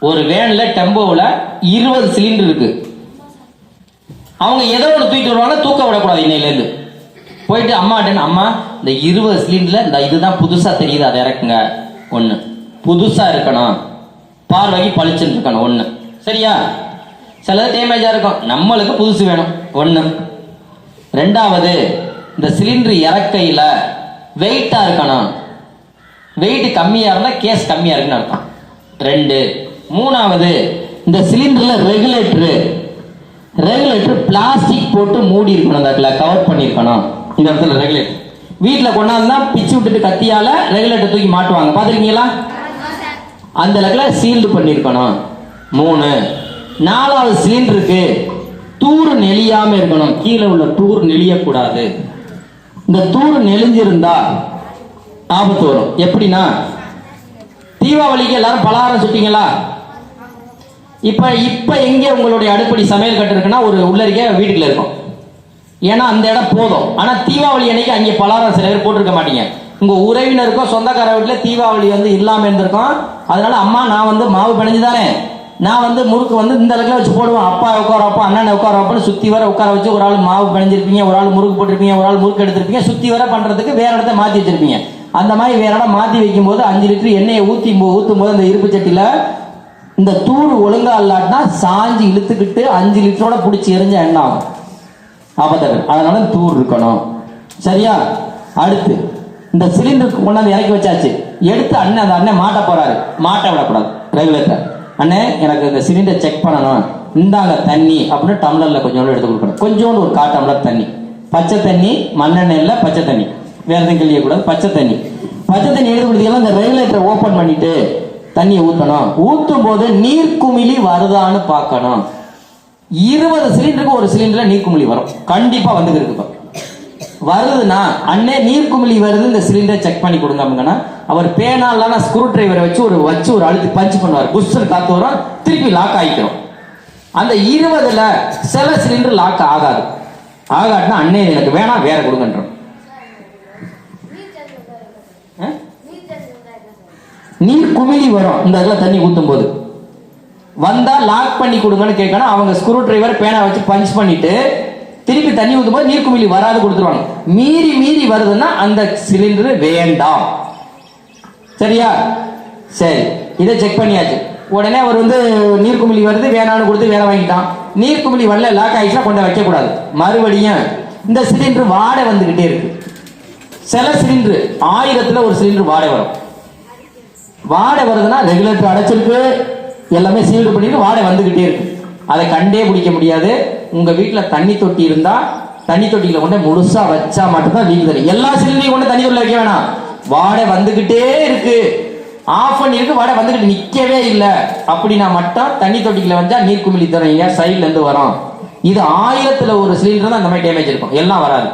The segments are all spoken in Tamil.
ஒரு வேன்ல டெம்போவில் இருபது சிலிண்டர் இருக்கு. அவங்க ஏதோ ஒன்று தூக்கிட்டு வருவாங்க தூக்க விடக்கூடாது இன்னையிலேருந்து போயிட்டு அம்மாட்டேன்னு அம்மா இந்த இருபது சிலிண்டரில் இந்த இதுதான் புதுசாக தெரியுது அதை இறக்குங்க. ஒன்று புதுசாக இருக்கணும். பார்வைக்கு பளிச்சுன்னு இருக்கணும். ஒன்று சரியா? சிலது டேமேஜாக இருக்கும். நம்மளுக்கு புதுசு வேணும். ஒன்று ரெண்டாவது இந்த சிலிண்டர் இறக்கையில் வெயிட்டாக இருக்கணும். வெயிட் கம்மியாக இருந்தால் கேஸ் கம்மியாக இருக்குன்னு அர்த்தம். ரெண்டு மூணாவது இந்த சிலிண்டரில் ரெகுலேட்டரு. ரெகுலேட்டர் பிளாஸ்டிக் போட்டு மூடி இருக்கணும் அந்த கவர் பண்ணியிருக்கணும் இந்த இடத்துல ரெகுலேட்டர். வீட்டில் கொண்டாந்து தான் பிச்சு விட்டுட்டு கத்தியால ரெகுலேட்டர் தூக்கி மாட்டுவாங்க. பார்த்துருக்கீங்களா? அந்த இடத்துல சீல்டு பண்ணியிருக்கணும் மூணு நாலாவது சிலிண்டருக்கு தூறு நெளியாம இருக்கணும். கீழே உள்ள தூர் நெளியக்கூடாது. இந்த தூர் நெளிஞ்சிருந்தா ஆபத்து வரும். எப்படின்னா தீபாவளிக்கு எல்லாரும் பலகாரம் சுட்டீங்களா? இப்போ இப்போ எங்கே உங்களுடைய அடுப்படி சமையல் கட்டு இருக்குன்னா ஒரு உள்ளறிக்கை வீட்டுக்குள்ள இருக்கும். ஏன்னா அந்த இடம் போதும். ஆனால் தீபாவளி அன்னைக்கு அங்கே பலாரம் சில பேர் போட்டிருக்க மாட்டீங்க. உங்கள் உறவினருக்கும் சொந்தக்கார வீட்டில் தீபாவளி வந்து இல்லாமல் இருந்திருக்கும். அதனால அம்மா நான் வந்து மாவு பிணைஞ்சு தானே நான் வந்து முறுக்கு வந்து இந்த அளவுக்கு வச்சு போடுவேன். அப்பா உட்கார வைப்போம் அண்ணனை உட்கார வைப்போம் சுற்றி வர உட்கார வச்சு ஒரு ஆள் மாவு பிணைஞ்சிருப்பீங்க ஒரு ஆள் முறுக்கு போட்டிருப்பீங்க ஒரு ஆள் முறுக்கு எடுத்திருப்பீங்க. சுற்றி வர பண்ணுறதுக்கு வேற இடத்த மாற்றி வச்சிருப்பீங்க. அந்த மாதிரி வேற இடம் மாற்றி வைக்கும் போது அஞ்சு லிட்டர் எண்ணெயை ஊற்றி ஊற்றும் போது அந்த இருப்பு சட்டியில் இந்த தூள் ஒழுங்கா இல்லாட்டினா சாஞ்சி இழுத்துக்கிட்டு அஞ்சு லிட்டரோட பிடிச்சி எரிஞ்ச எண்ணெய் ஆகும் ஆபத்தர்கள் அதனால தூர் இருக்கணும். சரியா? அடுத்து இந்த சிலிண்டருக்கு கொண்டாந்து இறக்கி வச்சாச்சு. எடுத்து அண்ணன் அந்த அண்ணன் மாட்ட போறாரு. மாட்ட விடக்கூடாது. ரெகுலேட்டர் அண்ணே எனக்கு இந்த சிலிண்டர் செக் பண்ணணும். இந்தாங்க தண்ணி அப்படின்னு டம்ளர்ல கொஞ்சோண்டு எடுத்து கொடுக்கணும். கொஞ்சோண்டு ஒரு கால் டம்ளர் தண்ணி. பச்சை தண்ணி மண்ணெண்ணெயில் பச்சை தண்ணி. வேற எதுவும் கழியக்கூடாது பச்சை தண்ணி. பச்சை தண்ணி எடுத்து கொடுத்தீங்கன்னா இந்த ரெகுலேட்டரை ஓப்பன் பண்ணிட்டு தண்ணியை ஊற்றணும் ஊற்றும் போது நீர்க்குமிழி வருதான்னு பார்க்கணும். இருபது சிலிண்டருக்கு ஒரு சிலிண்டர்ல நீர்க்குமிழி வரும். கண்டிப்பா வந்து இருக்கு வருதுன்னா அண்ணே நீர்க்குமிழி வருது இந்த சிலிண்டர் செக் பண்ணி கொடுங்க அப்படிங்கன்னா அவர் பேனாலான ஸ்க்ரூ டிரைவரை வச்சு ஒரு வச்சு ஒரு அழுத்தி பஞ்சு பண்ணுவார். புஷ்டர் காத்து வரும் திருப்பி லாக் ஆகிக்கிறோம் அந்த இருபதுல சில சிலிண்டர் லாக் ஆகாது. ஆகாட்டினா அண்ணே எனக்கு வேணாம் வேற கொடுங்கன்றோம் நீர் குமிழி வரும். இந்த இதில் தண்ணி ஊற்றும் போது வந்தால் லாக் பண்ணி கொடுங்கன்னு கேட்கணும். அவங்க ஸ்க்ரூ டிரைவர் பேனா வச்சு பஞ்ச் பண்ணிட்டு திருப்பி தண்ணி ஊற்றும் போது நீர் குமிழி வராது கொடுத்துருவாங்க. மீறி மீறி வருதுன்னா அந்த சிலிண்டர் வேண்டாம். சரியா? சரி. இதை செக் பண்ணியாச்சு. உடனே அவர் வந்து நீர் குமிழி வருது வேணான்னு கொடுத்து வேலை வாங்கிட்டான். நீர் குமிழி வரல லாக் ஆயிடுச்சுன்னா கொண்டு வைக்கக்கூடாது. மறுபடியும் இந்த சிலிண்டர் வாடை வந்துக்கிட்டே இருக்கு. சில சிலிண்டர் ஆயிரத்தில் ஒரு சிலிண்டர் வாடை வரும். வாடை வருதுன்னா ரெகுலேட்டர் அடைச்சிருக்கு. எல்லாமே சீல்டு பண்ணிட்டு வாடை வந்துகிட்டே இருக்கு. அதை கண்டே பிடிக்க முடியாது. உங்க வீட்டுல தண்ணி தொட்டி இருந்தா தண்ணி தொட்டியில கொண்டு முழுசா வச்சா மட்டும்தான் வீடு தெரியும் எல்லா சிலிண்டரையும் கொண்டு தண்ணி தொட்டில வைக்க வேணாம். வாடை வந்துகிட்டே இருக்கு. ஆஃப் பண்ணிருக்கு வாடை வந்துகிட்டு நிக்கவே இல்லை. அப்படின்னா மட்டும் தண்ணி தொட்டிக்குள்ள வந்தா நீர் குமிழி தரீங்க சைட்ல இருந்து வரும். இது ஆயிரத்துல ஒரு சிலிண்டர் தான் அந்த மாதிரி டேமேஜ் இருக்கும். எல்லாம் வராது.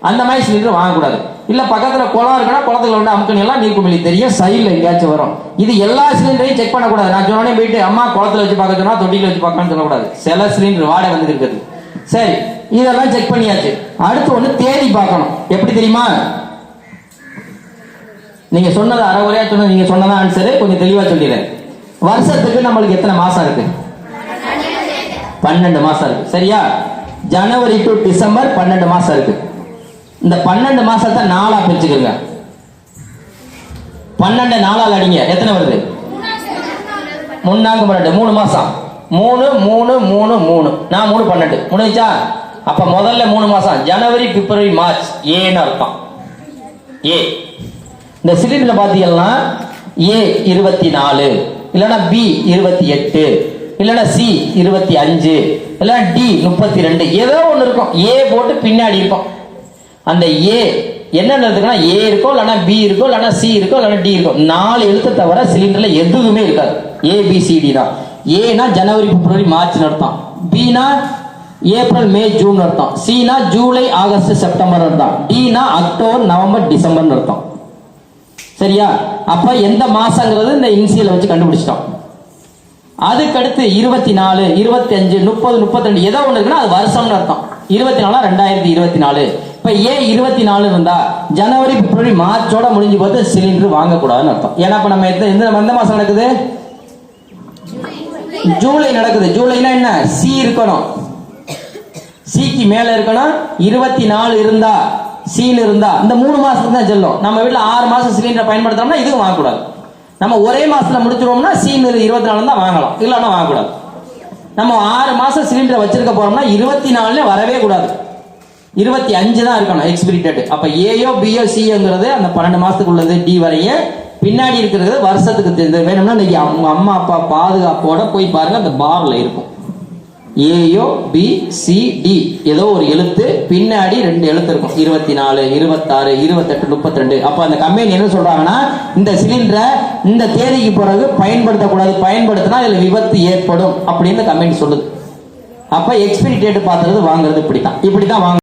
அந்த மாதிரி சிலிண்டர் வாங்கக்கூடாது. இல்ல பக்கத்துல குளம் இருக்குன்னா குளத்துல வந்து அமுக்கணி எல்லாம் நீர் தெரியும். சைடில் எங்கேயாச்சும் வரும். இது எல்லா சிலிண்டரையும் செக் பண்ணக்கூடாது. நான் சொன்னோடனே போயிட்டு அம்மா குளத்துல வச்சு பார்க்க சொன்னா தொட்டியில் வச்சு பார்க்கணும்னு சொல்லக்கூடாது. சில சிலிண்டர் வாடகை வந்து இருக்குது. சரி இதெல்லாம் செக் பண்ணியாச்சு. அடுத்து ஒண்ணு தேதி பார்க்கணும். எப்படி தெரியுமா? நீங்க சொன்னது அரை குறையா சொன்னது நீங்க சொன்னதான் ஆன்சரு கொஞ்சம் தெளிவா சொல்லிடுறேன். வருஷத்துக்கு நம்மளுக்கு எத்தனை மாசம் இருக்கு? பன்னெண்டு மாசம் இருக்கு. சரியா? ஜனவரி டு டிசம்பர் பன்னெண்டு மாசம் இருக்கு. இந்த பன்னெண்டு மாசத்தை நாளா பிரிச்சுக்கோங்க. பன்னெண்டு நாலால் அடிங்க. எத்தனை வருது? முன்னாங்க பன்னெண்டு. மூணு மாசம். மூணு மூணு மூணு மூணு. நான் மூணு பன்னெண்டு. முடிஞ்சா அப்ப முதல்ல மூணு மாசம். ஜனவரி பிப்ரவரி மார்ச். ஏன்னு அர்த்தம். ஏ. இந்த சிலிண்டர் பார்த்தீங்கன்னா ஏ இருபத்தி நாலு இல்லைன்னா பி இருபத்தி எட்டு இல்லைன்னா சி இருபத்தி அஞ்சு இல்லைன்னா டி முப்பத்தி ரெண்டு ஏதோ ஒன்று இருக்கும். ஏ போட்டு பின்னாடி இருக்கும் அந்த ஏ என்னென்ன இருக்குன்னா ஏ இருக்கோ இல்லைன்னா பி இருக்கோ இல்லைன்னா சி இருக்கோ இல்லைன்னா டி இருக்கோ நாலு எழுத்து தவிர சிலிண்டர்ல எதுவுமே இருக்காது. ஏபிசிடி தான். ஏனா ஜனவரி பிப்ரவரி மார்ச் அர்த்தம். பினா ஏப்ரல் மே ஜூன் அர்த்தம். சினா ஜூலை ஆகஸ்ட் செப்டம்பர் அர்த்தம். டினா அக்டோபர் நவம்பர் டிசம்பர் அர்த்தம். சரியா? அப்ப எந்த மாசங்கிறது இந்த இன்சியலை வச்சு கண்டுபிடிச்சிட்டோம். அதுக்கடுத்து இருபத்தி நாலு இருபத்தி அஞ்சு முப்பது முப்பத்தி ரெண்டு ஏதோ ஒன்று இருக்குன்னா அது வருஷம்னு அர்த்தம். இருபத்தி நாலா ரெண்டாயிரத்தி இருபத்தி நாலு. இப்போ ஏன் இருபத்தி நாலு இருந்தா ஜனவரி பிப்ரவரி மார்ச்சோட முடிஞ்சு போது சிலிண்டர் வாங்கக்கூடாதுன்னு அர்த்தம். ஏன்னா இப்ப நம்ம எந்த எந்த எந்த மாசம் நடக்குது? ஜூலை நடக்குது. ஜூலைனா என்ன? சி இருக்கணும். சிக்கு மேல இருக்கணும். இருபத்தி நாலு இருந்தா சீல் இருந்தா இந்த மூணு மாசத்துக்கு தான் செல்லும். நம்ம வீட்டில் ஆறு மாசம் சிலிண்டர் பயன்படுத்தோம்னா இதுவும் வாங்கக்கூடாது. நம்ம ஒரே மாசத்துல முடிச்சிருவோம்னா சீல் இருபத்தி நாலு தான் வாங்கலாம். இல்லைன்னா வாங்கக்கூடாது. நம்ம ஆறு மாசம் சிலிண்டரை வச்சிருக்க போறோம்னா இருபத்தி நாலுல வரவே கூடாது. இருபத்தி அஞ்சு தான் இருக்கணும் எக்ஸ்பிரி டேட் அப்ப ஏயோ பிஓ சிங்கிறது அந்த பன்னெண்டு மாசத்துக்கு உள்ளது டி வரைய பின்னாடி இருக்கிறது வருஷத்துக்கு தெரிஞ்சது வேணும்னா இன்னைக்கு அவங்க அம்மா அப்பா பாதுகாப்போட போய் பாருங்க அந்த பார்ல இருக்கும். ஏயோ பி சி டி ஏதோ ஒரு எழுத்து பின்னாடி ரெண்டு எழுத்து இருக்கும். இருபத்தி நாலு இருபத்தாறு இருபத்தெட்டு முப்பத்தி ரெண்டு அப்ப அந்த கம்பெனி என்ன சொல்றாங்கன்னா இந்த சிலிண்டரை இந்த தேதிக்கு பிறகு பயன்படுத்தக்கூடாது. பயன்படுத்தினா இதுல விபத்து ஏற்படும் அப்படின்னு கம்பெனி சொல்லுது. அப்ப எக்ஸ்பிரி டேட் பார்த்துறது வாங்குறது இப்படித்தான். இப்படித்தான் வாங்க